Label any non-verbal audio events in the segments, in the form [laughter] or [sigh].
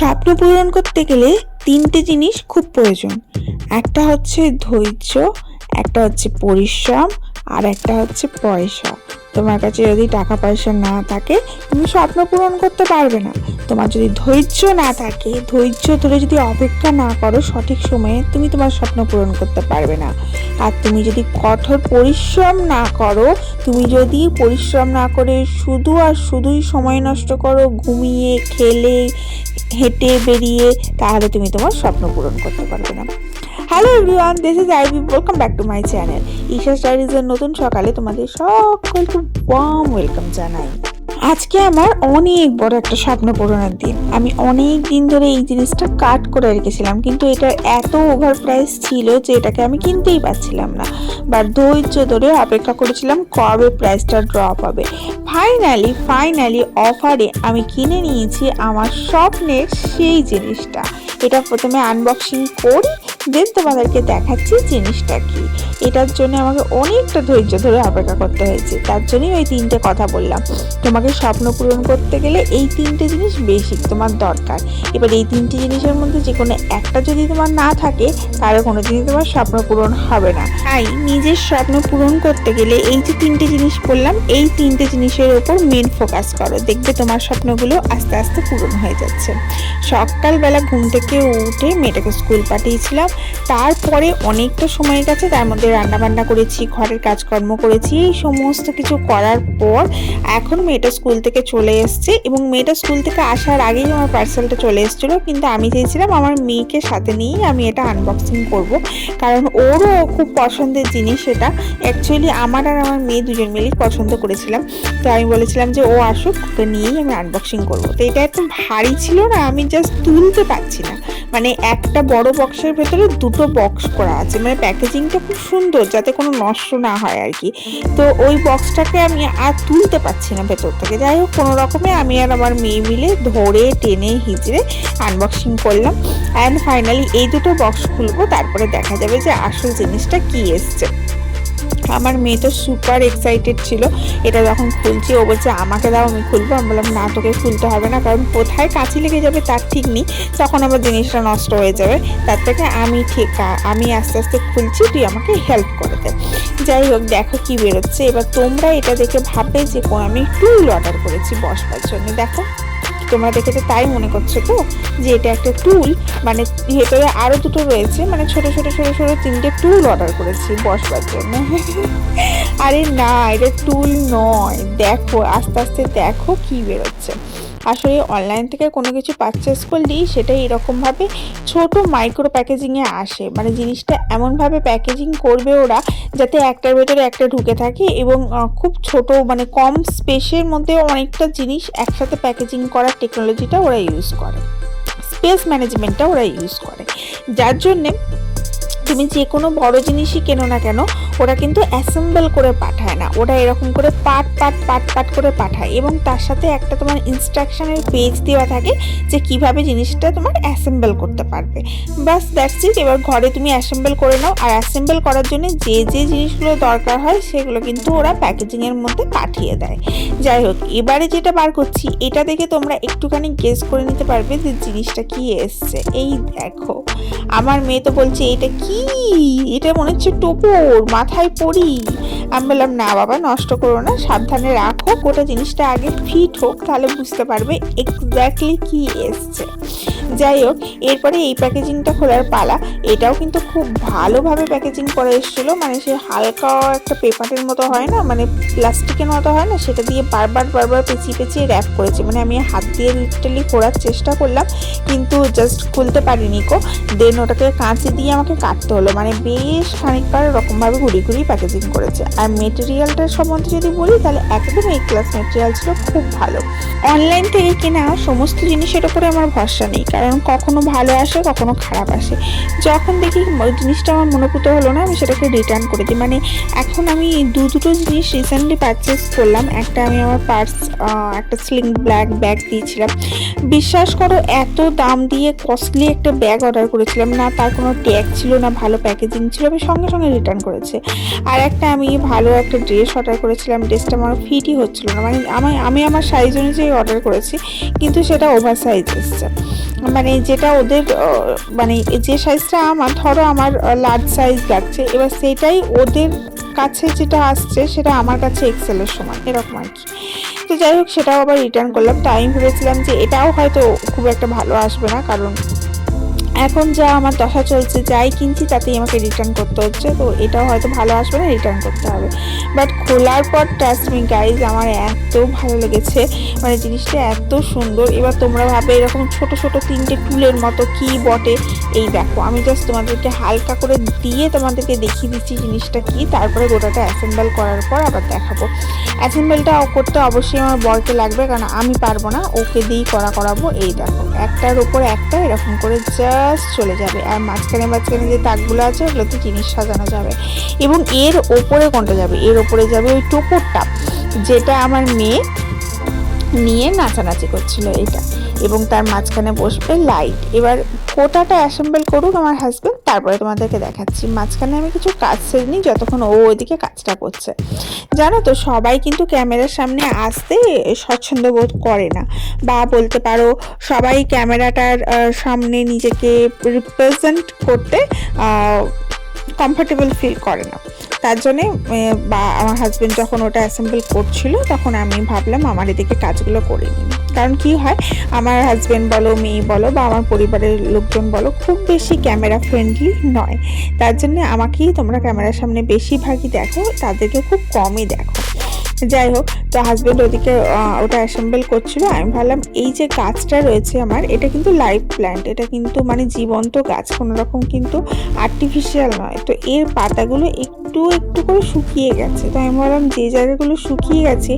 স্বপ্ন পূরণ করতে গেলে তিনটে জিনিস খুব প্রয়োজন। একটা হচ্ছে ধৈর্য, একটা হচ্ছে পরিশ্রম, আর একটা হচ্ছে পয়সা। তোমার কাছে যদি টাকা পয়সা না থাকে, তুমি স্বপ্ন পূরণ করতে পারবে না। তোমার যদি ধৈর্য না থাকে, ধৈর্য ধরে যদি অপেক্ষা না করো সঠিক সময়ে, তুমি তোমার স্বপ্ন পূরণ করতে পারবে না। আর তুমি যদি কঠোর পরিশ্রম না করো তুমি যদি পরিশ্রম না করে শুধু আর শুধুই সময় নষ্ট করো, ঘুমিয়ে, খেলে, হেঁটে বেরিয়ে, তাহলে তুমি তোমার স্বপ্ন পূরণ করতে পারবে না। Hello everyone this is I B welcome back to my channel Isha স্টাডিজের নতুন সকালে তোমাদের সকলকে ওয়ার্ম ওয়েলকাম জানাই। আজকে আমার অনেক বড় একটা স্বপ্ন পূরণের দিন। আমি অনেক দিন ধরে এই জিনিসটা কাট করে রেখেছিলাম, কিন্তু এটার এত ওভার প্রাইস ছিল যে এটাকে আমি কিনতেই পারছিলাম না। বাট ধৈর্য ধরে অপেক্ষা করেছিলাম কবে প্রাইসটা ড্রপ হবে। ফাইনালি ফাইনালি অফারে আমি কিনে নিয়েছি আমার স্বপ্নের সেই জিনিসটা। এটা প্রথমে আনবক্সিং করি দেন তোমাদেরকে দেখাচ্ছি জিনিসটা কি। এটার জন্য আমাকে অনেকটা ধৈর্য ধরে অপেক্ষা করতে হয়েছে, তার জন্যই ওই তিনটে কথা বললাম। তোমাকে স্বপ্ন পূরণ করতে গেলে এই তিনটে জিনিস বেশি তোমার দরকার। এবার এই তিনটে জিনিসের মধ্যে যে কোনো একটা যদি তোমার না থাকে, তাহলে কোনো দিনই তোমার স্বপ্ন পূরণ হবে না। তাই নিজের স্বপ্ন পূরণ করতে গেলে এই যে তিনটে জিনিস বললাম, এই তিনটে জিনিসের ওপর মেন ফোকাস করো। দেখবে তোমার স্বপ্নগুলো আস্তে আস্তে পূরণ হয়ে যাচ্ছে। সকালবেলা ঘুম থেকে উঠে মেয়েটাকে স্কুল পাঠিয়েছিলাম। তারপরে অনেকটা সময় গেছে, তার মধ্যে রান্না বান্না করেছি, ঘরের কাজকর্ম করেছি, এই সমস্ত কিছু করার পর এখন মেয়েটা স্কুল থেকে চলে এসছে এবং মেয়েটা স্কুল থেকে আসার আগেই আমার পার্সেলটা চলে এসেছিল। কিন্তু আমি চেয়েছিলাম আমার মেয়েকে সাথে নিয়েই আমি এটা আনবক্সিং করব। কারণ ওরও খুব পছন্দের জিনিস এটা। অ্যাকচুয়ালি আমার আর আমার মেয়ে দুজন মিলেই পছন্দ করেছিলাম। তো আমি বলেছিলাম যে ও আসুক, ওকে নিয়েই আমি আনবক্সিং করব। তো এটা একদম ভারী ছিল না, আমি জাস্ট তুলতে পারছি না। মানে একটা বড় বক্সের ভেতরে দুটো বক্স করা আছে। মানে প্যাকেজিংটা খুব সুন্দর, যাতে কোনো নষ্ট না হয় আর কি। তো ওই বক্সটাকে আমি আর তুলতে পারছি না ভেতর থেকে। যাই হোক, কোনো রকমে আমি আর আমার মেয়ে মিলে ধরে, টেনে, হিচড়ে আনবক্সিং করলাম। অ্যান্ড ফাইনালি এই দুটো বক্স খুলবো, তারপরে দেখা যাবে যে আসল জিনিসটা কী এসছে। আমার মেয়ে তো সুপার এক্সাইটেড ছিল। এটা যখন খুলছি, ও বলছে, আমাকে দাও, আমি খুলবো। আমি বললাম, না, তোকে খুলতে হবে না, কারণ কোথায় কাছে লেগে যাবে তার ঠিক নেই। তখন আমার জিনিসটা নষ্ট হয়ে যাবে। তার থেকে আমি ঠিক, আমি আস্তে আস্তে খুলছি, তুই আমাকে হেল্প করে দে। যাই হোক, দেখো কি বেরোচ্ছে। এবার তোমরা এটা দেখে ভাববে যে আমি টুল অর্ডার করেছি বসবার জন্য। দেখো। তোমরা দেখে তো তাই মনে করছ তো? যে এটা একটা টুল মানে ভেতরে আরও দুটো রয়েছে মানে ছোট ছোট ছোট ছোট তিনটে টুল অর্ডার করেছি বসবার জন্য। [laughs] আরে না, এটা টুল নয়। দেখো, আস্তে আস্তে দেখো কি বেরোচ্ছে। আসলে অনলাইন থেকে কোনো কিছু পারচেস করলেই সেটা এরকমভাবে ছোট মাইক্রো প্যাকেজিংয়ে আসে। মানে জিনিসটা এমনভাবে প্যাকেজিং করবে ওরা যাতে একটার ভেতরে একটা ঢুকে থাকে এবং খুব ছোট মানে কম স্পেসের মধ্যে অনেকটা জিনিস একসাথে প্যাকেজিং করার টেকনোলজিটা ওরা ইউজ করে। স্পেস ম্যানেজমেন্টটা ওরা ইউজ করে। যার জন্যে তুমি যে কোনো বড় জিনিসই কেনো না কেন, ওরা কিন্তু অ্যাসেম্বল করে পাঠায় না। ওরা এরকম করে পাট পাট পাট পাট করে পাঠায় এবং তার সাথে একটা তোমার ইনস্ট্রাকশনের পেজ দেওয়া থাকে যে কীভাবে জিনিসটা তোমার অ্যাসেম্বল করতে পারবে। বাস দ্যাটস ইট এবার ঘরে তুমি অ্যাসেম্বল করে নাও আর অ্যাসেম্বল করার জন্য যে যে জিনিসগুলো দরকার হয় সেগুলো কিন্তু ওরা প্যাকেজিংয়ের মধ্যে পাঠিয়ে দেয়। যাই হোক, এবারে যেটা বার করছি, এটা দেখে তোমরা একটুখানি গেস করে নিতে পারবে যে জিনিসটা কি এসছে। এই দেখো। আমার মেয়ে তো বলছে, এটা কি? এটা মনে হচ্ছে টোপর, মাথায় পড়ি আমি বললাম, না বাবা, নষ্ট করো না, সাবধানে রাখো, গোটা জিনিসটা আগে ফিট হোক, তাহলে বুঝতে পারবে এক্স্যাক্টলি কি এসছে। যাই হোক, এরপরে এই প্যাকেজিংটা খোলার পালা। এটাও কিন্তু খুব ভালোভাবে প্যাকেজিং করা এসেছিল মানে সে হালকা একটা পেপারের মতো হয় না মানে প্লাস্টিকের মতো হয় না, সেটা দিয়ে বারবার বারবার পেঁচিয়ে পেঁচিয়ে র্যাপ করেছে। মানে আমি হাত দিয়ে লিটারলি খোলার চেষ্টা করলাম, কিন্তু জাস্ট খুলতে পারিনি কো দেন ওটাকে কাঁচি দিয়ে আমাকে কাটতে হলো। মানে বেশ খানিকবার রকমভাবে ঘুরি ঘুরি প্যাকেজিং করেছে। আর মেটেরিয়ালটার সম্বন্ধে যদি বলি, তাহলে একদম এই ক্লাস মেটেরিয়াল ছিল, খুব ভালো। অনলাইন থেকে কেনা সমস্ত জিনিসের ওপরে আমার ভরসা নেই। কারণ কখনো ভালো আসে, কখনো খারাপ আসে। যখন দেখি জিনিসটা আমার মনোভূত হলো না, আমি সেটাকে রিটার্ন করে দিই। মানে এখন আমি দু দুটো জিনিস রিসেন্টলি পারচেস করলাম। একটা আমি আমার পার্স একটা স্লিং ব্ল্যাক ব্যাগ দিয়েছিলাম। বিশ্বাস করো, এত দাম দিয়ে কস্টলি একটা ব্যাগ অর্ডার করেছিলাম। না, তার কোনো ট্যাগ ছিল না, ভালো প্যাকেজিং ছিল, আমি সঙ্গে সঙ্গে রিটার্ন করেছে। আর একটা আমি ভালো একটা ড্রেস অর্ডার করেছিলাম ড্রেসটা আমার ফিটই হচ্ছিল না। মানে আমি আমি আমার সাইজ অনুযায়ী অর্ডার করেছি, কিন্তু সেটা ওভার সাইজ এসছে। মানে যেটা ওদের মানে যে সাইজটা আমার, ধরো আমার লার্জ সাইজ লাগছে, এবার সেটাই ওদের কাছে যেটা আসছে, সেটা আমার কাছে এক্সেলের সমান, এরকম আর কি। তো যাই হোক, সেটাও আবার রিটার্ন করলাম। তো আমি ভেবেছিলাম যে এটাও হয়তো খুব একটা ভালো আসবে না, কারণ এখন যা আমার দশা চলছে, যাই কিনছি তাতেই আমাকে রিটার্ন করতে হচ্ছে, তো এটাও হয়তো ভালো আসবে না রিটার্ন করতে হবে। বাট খোলার পর ট্রাস্ট মি গাইজ আমার এত ভালো লেগেছে মানে জিনিসটা এত সুন্দর। এবার তোমরা ভাবে এরকম ছোট ছোট তিনটে টুলের মতো কি বটে? এই দেখো, আমি জাস্ট তোমাদেরকে হালকা করে দিয়ে তোমাদেরকে দেখিয়ে দিচ্ছি জিনিসটা কি, তারপরে গোটাটা অ্যাসেম্বল করার পর আবার দেখাবো। অ্যাসেম্বলটা করতে অবশ্যই আমার বরকে লাগবে, কারণ আমি পারব না, ওকে দিয়েই করা করাবো। এই দেখো, একটার উপর একটা এরকম করে জাস্ট চলে যাবে। আর মাঝখানে মাঝখানে যে তাকগুলো আছে ওগুলোতে জিনিস সাজানো যাবে। এবং এর ওপরে কোনটা যাবে? এর ওপরে যাবে ওই টোপরটা যেটা আমার মেয়ে নিয়ে নাচানাচি করছিল এটা। এবং তার মাঝখানে বসবে লাইট এবার কোটাটা অ্যাসেম্বল করুক আমার হাজব্যান্ড তারপরে তোমাদেরকে দেখাচ্ছি। মাঝখানে আমি কিছু কাজ সেরিনি, যতক্ষণ ও ওইদিকে কাজটা করছে। জানো তো, সবাই কিন্তু ক্যামেরার সামনে আসতে স্বচ্ছন্দ বোধ করে না। বা বলতে পারো, সবাই ক্যামেরাটার সামনে নিজেকে রিপ্রেজেন্ট করতে কমফর্টেবল ফিল করে না। তার জন্যে বা আমার হাজব্যান্ড যখন ওটা অ্যাসেম্বল করছিল, তখন আমি ভাবলাম আমার এদিকে কাজগুলো করে নিই। কারণ কি হয়, আমার হাজব্যান্ড বলো, মেয়ে বলো, বা আমার পরিবারের লোকজন বলো, খুব বেশি ক্যামেরা ফ্রেন্ডলি নয়। তার জন্যে আমাকেই তোমরা ক্যামেরার সামনে বেশিরভাগই দেখো, তাদেরকে খুব কমই দেখো। যাই হোক তো হাজব্যান্ড ওদিকে ওটা অ্যাসেম্বল করছিল। আমি ভাবলাম, এই যে গাছটা রয়েছে আমার, এটা কিন্তু লাইভ প্ল্যান্ট এটা কিন্তু মানে জীবন্ত গাছ কোনো রকম কিন্তু আর্টিফিশিয়াল নয়। তো এর পাতাগুলো একটু একটু করে শুকিয়ে গেছে। তো আমি ভাবলাম, যে জায়গাগুলো শুকিয়ে গেছে,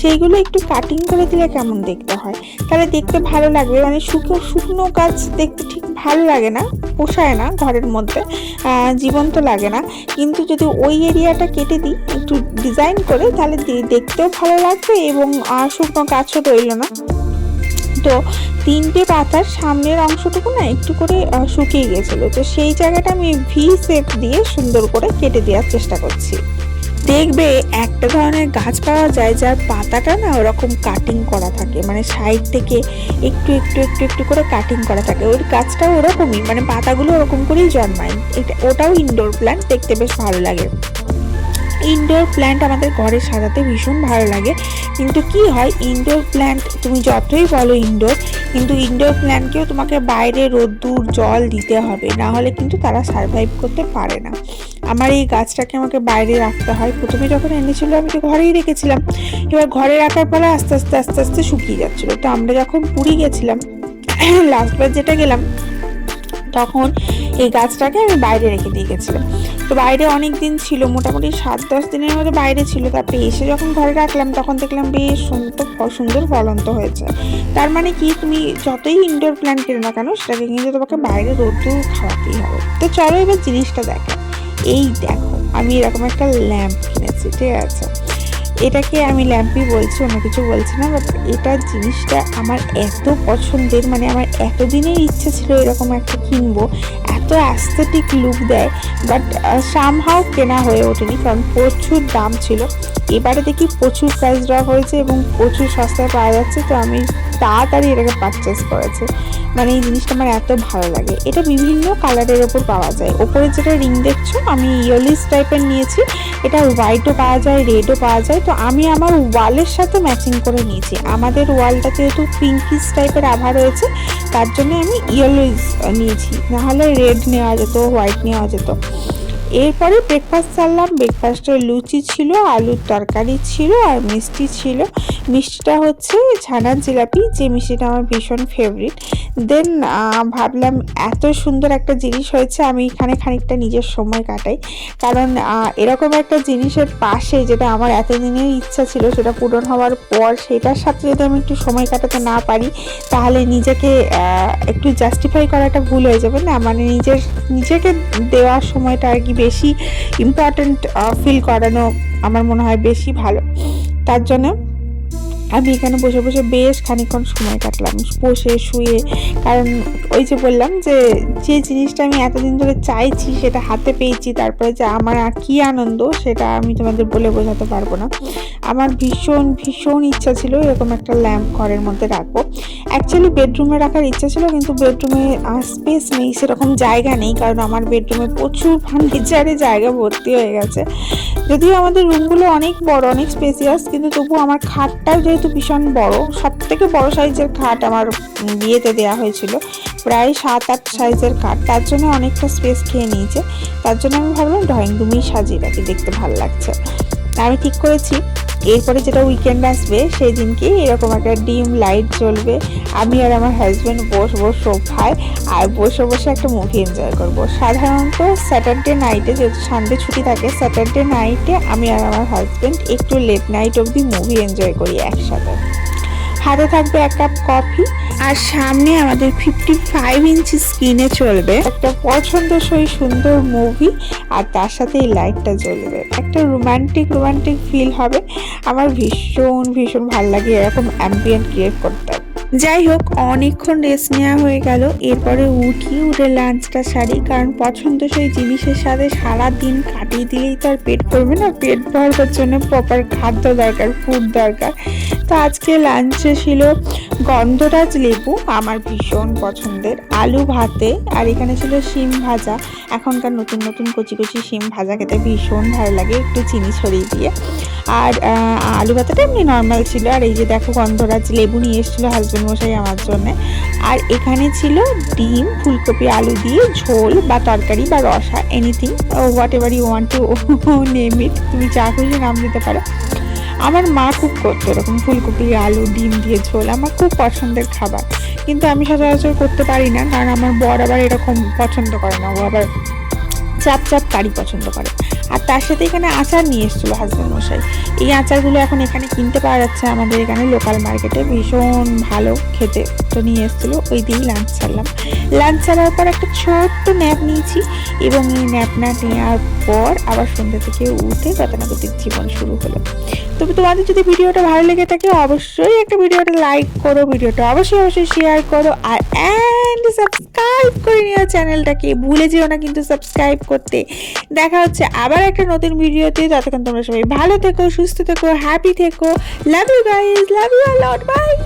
সেইগুলো একটু কাটিং করে দিলে কেমন দেখতে হয়? তাহলে দেখতে ভালো লাগবে। মানে শুকনো শুকনো গাছ দেখতে ঠিক ভালো লাগে না, পোষায় না ঘরের মধ্যে জীবন্ত লাগে না। কিন্তু যদি ওই এরিয়াটা কেটে দিই, একটু ডিজাইন করে, তাহলে দেখতেও ভালো লাগবে এবং শুকনো গাছও রইল না। তো তিনটে পাতার সামনের অংশটুকু না একটু করে শুকিয়ে গেছিল তো সেই জায়গাটা আমি ভি শেপ দিয়ে সুন্দর করে কেটে দেওয়ার চেষ্টা করছি। দেখবে একটা ধরনের গাছ পাওয়া যায় যার পাতাটা না ওরকম কাটিং করা থাকে। মানে সাইড থেকে একটু একটু একটু একটু করে কাটিং করা থাকে। ওই গাছটাও ওরকমই মানে পাতাগুলো ওরকম করেই জন্মায়। এটা, ওটাও ইনডোর প্ল্যান্ট দেখতে বেশ ভালো লাগে। ইনডোর প্ল্যান্ট আমাদের ঘরে সাজাতে ভীষণ ভালো লাগে। কিন্তু কি হয় ইনডোর প্ল্যান্ট তুমি যতই বলো ইনডোর কিন্তু ইনডোর প্ল্যান্টকেও তোমাকে বাইরে রোদ্দুর, জল দিতে হবে। না হলে কিন্তু তারা সার্ভাইভ করতে পারে না। আমার এই গাছটাকে আমাকে বাইরে রাখতে হয়। প্রথমে যখন এনেছিল, আমি তো ঘরেই রেখেছিলাম। এবার ঘরে রাখার পরে আস্তে আস্তে আস্তে আস্তে শুকিয়ে যাচ্ছিল। তো আমরা যখন পুরী গেছিলাম লাস্টবার যেটা গেলাম, তখন এই গাছটাকে আমি বাইরে রেখে দিয়ে গেছিলাম। তো বাইরে অনেক দিন ছিল, মোটামুটি সাত, দশ দিনের মধ্যে বাইরে ছিল। তারপরে এসে যখন ঘরে রাখলাম, তখন দেখলাম বেশ সুন্দর সুন্দর ফলন্ত হয়েছে। তার মানে কি, তুমি যতই ইনডোর প্ল্যান্ট কেনো না কেন, সেটাকে কিন্তু তোমাকে বাইরে রোদ্দুর খাওয়াতেই হবে। তো চলো এবার জিনিসটা দেখো এই দেখো, আমি এরকম একটা ল্যাম্প কিনেছি, ঠিক আছে? এটাকে আমি ল্যাম্পি বলছি, অন্য কিছু বলছি না বাট এটা জিনিসটা আমার এত পছন্দের মানে আমার এতদিনের ইচ্ছা ছিল এরকম একটা কিনবো। এত অ্যাস্থেটিক লুক দেয় বাট সামহাও কেনা হয়ে ওঠেনি, কারণ প্রচুর দাম ছিল। এবারে দেখি প্রচুর প্রাইস ড্রপ হয়েছে এবং প্রচুর সস্তায় পাওয়া যাচ্ছে, তো আমি তাড়াতাড়ি এটাকে পারচেস করেছি। মানে এই জিনিসটা আমার এত ভালো লাগে। এটা বিভিন্ন কালারের ওপর পাওয়া যায়। ওপরে যেটা রিং দেখছ, আমি ইয়েলিস টাইপের নিয়েছি। এটা হোয়াইটও পাওয়া যায় রেডও পাওয়া যায়। তো আমি আমার ওয়ালের সাথে ম্যাচিং করে নিয়েছি। আমাদের ওয়ালটা যেহেতু পিঙ্কিস টাইপের আভা রয়েছে, তার জন্য আমি ইয়েলোইস নিয়েছি। নাহলে রেড নেওয়া যেত হোয়াইট নেওয়া যেত। এরপরে ব্রেকফাস্ট সারলাম ব্রেকফাস্টে লুচি ছিল আলুর তরকারি ছিল আর মিষ্টি ছিল। মিষ্টিটা হচ্ছে ছানার জিলাপি, যে মিষ্টিটা আমার ভীষণ ফেভারিট দেন ভাবলাম এত সুন্দর একটা জিনিস হয়েছে, আমি এখানে খানিকটা নিজের সময় কাটাই। কারণ এরকম একটা জিনিসের পাশে যেটা আমার এতদিনের ইচ্ছা ছিল, সেটা পূরণ হওয়ার পর সেটার সাথে যদি আমি একটু সময় কাটাতে না পারি, তাহলে নিজেকে একটু জাস্টিফাই করাটা ভুল হয়ে যাবে না? মানে নিজের, নিজেকে দেওয়ার সময়টা আর কি বেশি ইম্পর্ট্যান্ট ফিল করানো আমার মনে হয় বেশি ভালো। তার জন্য আমি এখানে বসে বসে বেশ খানিকক্ষণ সময় কাটলাম, বসে, শুয়ে। কারণ ওই যে বললাম যে যে জিনিসটা আমি এতদিন ধরে চাইছি, সেটা হাতে পেয়েছি, তারপরে যে আমার কি আনন্দ, সেটা আমি তোমাদের বলে বোঝাতে পারব না। আমার ভীষণ ভীষণ ইচ্ছা ছিল এরকম একটা ল্যাম্প ঘরের মধ্যে রাখব। অ্যাকচুয়ালি বেডরুমে রাখার ইচ্ছা ছিল, কিন্তু বেডরুমে স্পেস নেই, সেরকম জায়গা নেই, কারণ আমার বেডরুমে প্রচুর ফার্নিচারে জায়গা ভর্তি হয়ে গেছে। যদিও আমাদের রুমগুলো অনেক বড়, অনেক স্পেসিয়াস কিন্তু তবু আমার খাটটাও যেহেতু ভীষণ বড় সব থেকে বড় সাইজের খাট আমার বিয়েতে দেওয়া হয়েছিল, প্রায় সাত আট সাইজের খাট। তার জন্য অনেকটা স্পেস খেয়ে নিয়েছে। তার জন্য আমি ভাবলাম ড্রয়িং রুমেই সাজিয়ে রাখি, দেখতে ভালো লাগছে। আমি ঠিক করেছি। এরপরে যেটা উইকেন্ড আসবে, সেই দিনকে এরকম একটা ডিম লাইট জ্বলবে। আমি আর আমার হাজব্যান্ড বস বসবো সোফায়, আর বসে বসে একটা মুভি এনজয় করব। সাধারণত স্যাটারডে নাইটে যেহেতু সানডে ছুটি থাকে স্যাটারডে নাইটে আমি আর আমার হাজব্যান্ড একটু লেট নাইট অবধি মুভি এনজয় করি একসাথে। হাতে থাকবে এক কাপ কফি আর সামনে আমাদের ফিফটি ফাইভ ইঞ্চি স্ক্রিনে চলবে একটা পছন্দসই সুন্দর মুভি আর তার সাথে এই লাইটটা জ্বলবে। একটা রোমান্টিক রোমান্টিক ফিল হবে। আমার ভীষণ ভীষণ ভালো লাগে এরকম অ্যাম্বিয়েন্ট ক্রিয়েট করতে। যাই হোক, অনেকক্ষণ রেস্ট নেওয়া হয়ে গেল। এরপরে উঠি, উঠে লাঞ্চটা সারি, কারণ পছন্দ সেই জিনিসের সাথে সারা দিন কাটিয়ে দিলেই তো আর পেট করবে না। পেট ভরবার জন্য প্রপার খাদ্য দরকার ফুড দরকার। তো আজকে লাঞ্চে ছিল গন্ধরাজ লেবু, আমার ভীষণ পছন্দের, আলু ভাতে, আর এখানে ছিল শিম ভাজা। এখনকার নতুন নতুন কচি কচি শিম ভাজা খেতে ভীষণ ভালো লাগে, একটু চিনি ছড়িয়ে দিয়ে। আর আলু ভাতাটা এমনি নর্মাল ছিল, আর এই যে দেখো গন্ধরাজ লেবু নিয়ে এসেছিল হাজব্যান্ড মশাই আমার জন্য। আর এখানে ছিল ডিম, ফুলকপি, আলু দিয়ে ঝোল বা তরকারি বা রসা anything whatever you want to name it তুমি চা খুশি নাম দিতে পারো। আমার মা খুব করতো এরকম ফুলকপি, আলু, ডিম দিয়ে ঝোল, আমার খুব পছন্দের খাবার। কিন্তু আমি সচরাচর করতে পারি না, কারণ আমার বর আবার এরকম পছন্দ করে না, ও আবার চাপ চাপ কারি পছন্দ করে। আর তার সাথে এখানে আচার নিয়ে এসেছিল হাজব্যান্ড মশাই। এই আচারগুলো এখন এখানে কিনতে পাওয়া যাচ্ছে আমাদের এখানে লোকাল মার্কেটে ভীষণ ভালো খেতে তো নিয়ে এসেছিল। ওই দিনই লাঞ্চ ছাড়লাম। লাঞ্চ ছাড়ার পর একটা ছোট্ট ন্যাপ নিয়েছি এবং এই ন্যাপ ন্যাপনা নেওয়ার পর আবার সন্ধ্যা থেকে উঠে গতানুগতিক জীবন শুরু হলো। তবে তোমাদের যদি ভিডিওটা ভালো লেগে থাকে, অবশ্যই একটা ভিডিওটা লাইক করো, ভিডিওটা অবশ্যই অবশ্যই শেয়ার করো, আর অ্যান্ড সাবস্ক্রাইব করে নিও চ্যানেলটাকে ভুলে যেও না কিন্তু সাবস্ক্রাইব করতে। দেখা হচ্ছে আবার একটা নতুন ভিডিওতে। ততক্ষণ তোমরা সবাই ভালো থেকো, সুস্থ থেকো হ্যাপি থেকো। Love you guys love you lot bye